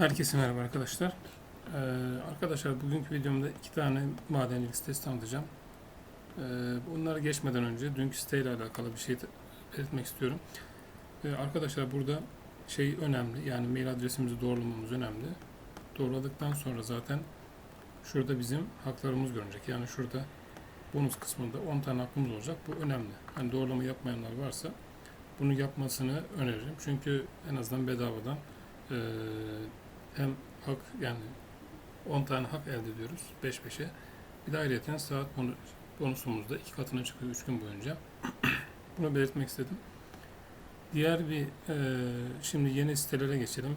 Herkese merhaba arkadaşlar. Ee, arkadaşlar bugünkü videomda iki tane madencilik sitesi tanıtacağım. Ee, bunları geçmeden önce dünkü siteyle alakalı bir şey belirtmek istiyorum. Ee, arkadaşlar burada şey önemli yani mail adresimizi doğrulamamız önemli. Doğruladıktan sonra zaten şurada bizim haklarımız görünecek. Yani şurada bonus kısmında 10 tane hakkımız olacak. Bu önemli. Hani doğrulama yapmayanlar varsa bunu yapmasını öneririm. Çünkü en azından bedavadan eee hem hak yani 10 tane hak elde ediyoruz 5 5'e. Bir de ayrıyeten saat bonu- bonusumuz da iki katına çıkıyor 3 gün boyunca. Bunu belirtmek istedim. Diğer bir eee, şimdi yeni sitelere geçelim.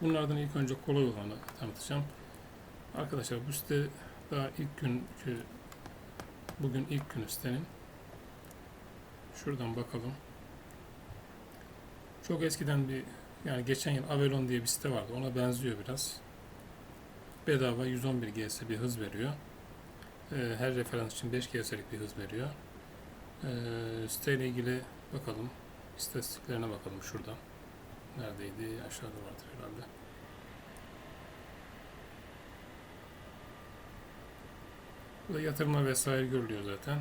Bunlardan ilk önce kolay olanı tanıtacağım. Arkadaşlar bu site daha ilk günkü bugün ilk günü sitenin. Şuradan bakalım. Çok eskiden bir yani geçen yıl Avalon diye bir site vardı. Ona benziyor biraz. Bedava 111 GS bir hız veriyor. Ee, her referans için 5 GS'lik bir hız veriyor. Ee, siteyle ilgili bakalım. İstatistiklerine bakalım şuradan. Neredeydi? Aşağıda vardır herhalde. Burada yatırma vesaire görülüyor zaten.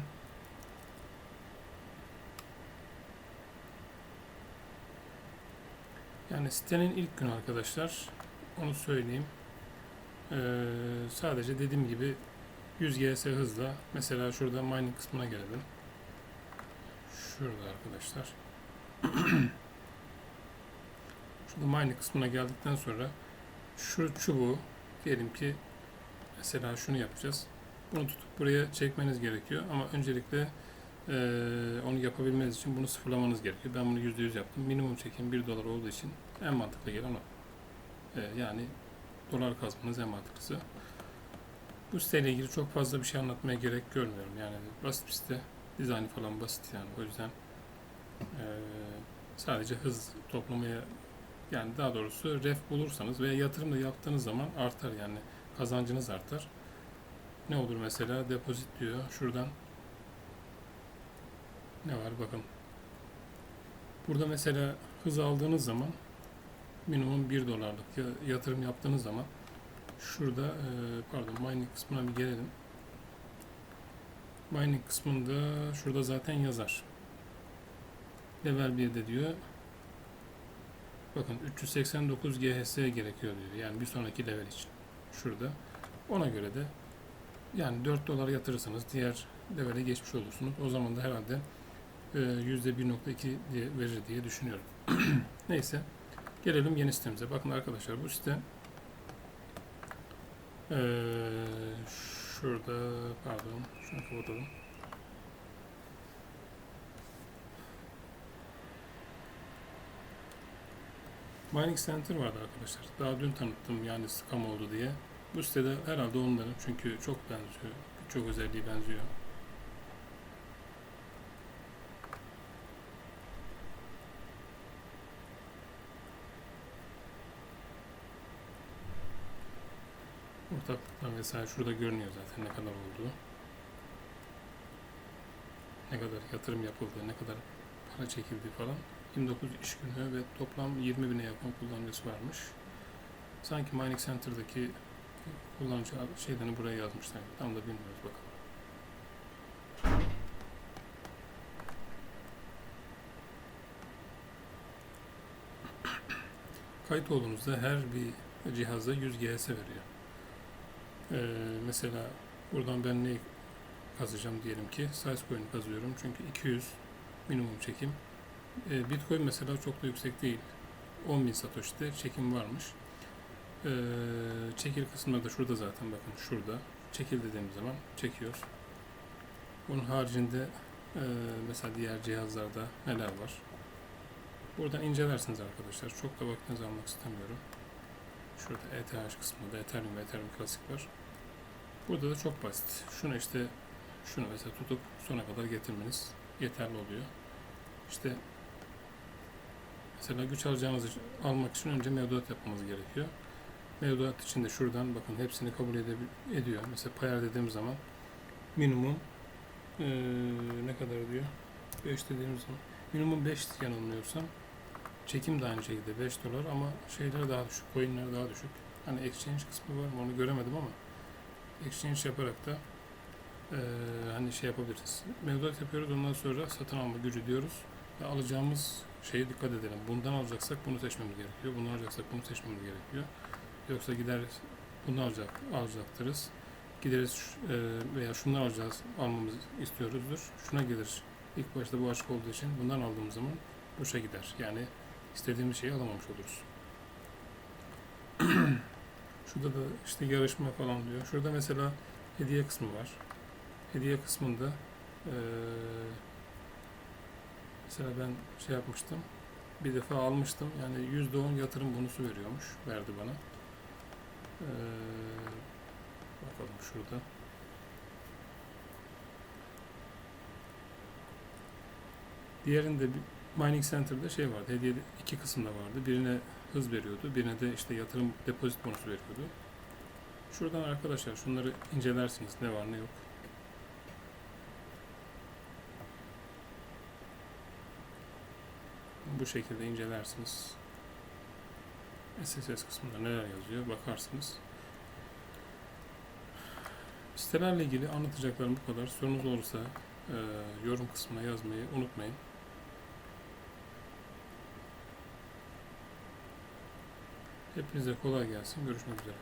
Yani sitenin ilk günü arkadaşlar. Onu söyleyeyim. Ee, sadece dediğim gibi 100 GS hızla mesela şurada mining kısmına gelelim. Şurada arkadaşlar. şurada mining kısmına geldikten sonra şu çubuğu diyelim ki mesela şunu yapacağız. Bunu tutup buraya çekmeniz gerekiyor ama öncelikle eee, onu yapabilmeniz için bunu sıfırlamanız gerekiyor. Ben bunu %100 yaptım. Minimum çekim 1 dolar olduğu için en mantıklı gelen o. Eee, yani dolar kazmanız en mantıklısı. Bu siteyle ilgili çok fazla bir şey anlatmaya gerek görmüyorum. Yani basit bir site. Dizaynı falan basit yani. O yüzden eee, sadece hız toplamaya yani daha doğrusu ref bulursanız veya yatırım da yaptığınız zaman artar yani kazancınız artar. Ne olur mesela depozit diyor. Şuradan ne var bakın. Burada mesela hız aldığınız zaman minimum 1 dolarlık ya- yatırım yaptığınız zaman şurada e, pardon mining kısmına bir gelelim. Mining kısmında şurada zaten yazar. Level 1'de diyor bakın 389 GHS gerekiyor diyor. Yani bir sonraki level için. Şurada. Ona göre de yani 4 dolar yatırırsanız diğer levele geçmiş olursunuz. O zaman da herhalde %1.2 diye verir diye düşünüyorum. Neyse. Gelelim yeni sitemize. Bakın arkadaşlar bu site e, şurada pardon şunu kapatalım. Mining Center vardı arkadaşlar. Daha dün tanıttım yani scam oldu diye. Bu sitede herhalde onların çünkü çok benziyor. Çok özelliği benziyor. Ortaklıklar vesaire şurada görünüyor zaten ne kadar olduğu. Ne kadar yatırım yapıldığı, ne kadar para çekildiği falan. 29 iş günü ve toplam 20 bine yakın kullanıcısı varmış. Sanki Mining Center'daki kullanıcı şeylerini buraya yazmışlar. Tam da bilmiyoruz bakalım. Kayıt olduğunuzda her bir cihaza 100 GS veriyor. Ee, mesela buradan ben ne kazacağım diyelim ki Sizecoin kazıyorum çünkü 200 minimum çekim. Ee, Bitcoin mesela çok da yüksek değil. 10.000 Satoshi'de çekim varmış. Ee, çekil kısmında da şurada zaten bakın şurada. Çekil dediğimiz zaman çekiyor. Bunun haricinde e, mesela diğer cihazlarda neler var? Buradan incelersiniz arkadaşlar. Çok da vaktinizi almak istemiyorum. Şurada ETH kısmında Ethereum ve Ethereum Classic var. Burada da çok basit. Şunu işte şunu mesela tutup sona kadar getirmeniz yeterli oluyor. İşte mesela güç alacağınız almak için önce mevduat yapmamız gerekiyor. Mevduat için de şuradan bakın hepsini kabul ediyor. Mesela payar dediğim zaman minimum eee, ne kadar diyor? 5 dediğimiz zaman minimum 5 yanılmıyorsam Çekim de aynı şekilde 5 dolar ama şeyler daha düşük, coinler daha düşük. Hani exchange kısmı var mı onu göremedim ama exchange yaparak da eee, hani şey yapabiliriz. Mevduat yapıyoruz ondan sonra satın alma gücü diyoruz. Ve alacağımız şeye dikkat edelim. Bundan alacaksak bunu seçmemiz gerekiyor. Bunu alacaksak bunu seçmemiz gerekiyor. Yoksa gider bunu alacak, alacaktırız. Gideriz eee, veya şundan alacağız, almamızı istiyoruzdur. Şuna gelir. İlk başta bu aşk olduğu için bundan aldığımız zaman boşa gider. Yani istediğimiz şeyi alamamış oluruz. Şurada da işte yarışma falan diyor. Şurada mesela hediye kısmı var. Hediye kısmında eee, mesela ben şey yapmıştım. Bir defa almıştım. Yani %10 yatırım bonusu veriyormuş. Verdi bana. Eee, bakalım şurada. Diğerinde bir Mining Center'da şey vardı. Hediye iki kısımda vardı. Birine hız veriyordu. Birine de işte yatırım depozit bonusu veriyordu. Şuradan arkadaşlar şunları incelersiniz. Ne var ne yok. Bu şekilde incelersiniz. SSS kısmında neler yazıyor bakarsınız. Sitelerle ilgili anlatacaklarım bu kadar. Sorunuz olursa e, yorum kısmına yazmayı unutmayın. Hepinize kolay gelsin. Görüşmek üzere.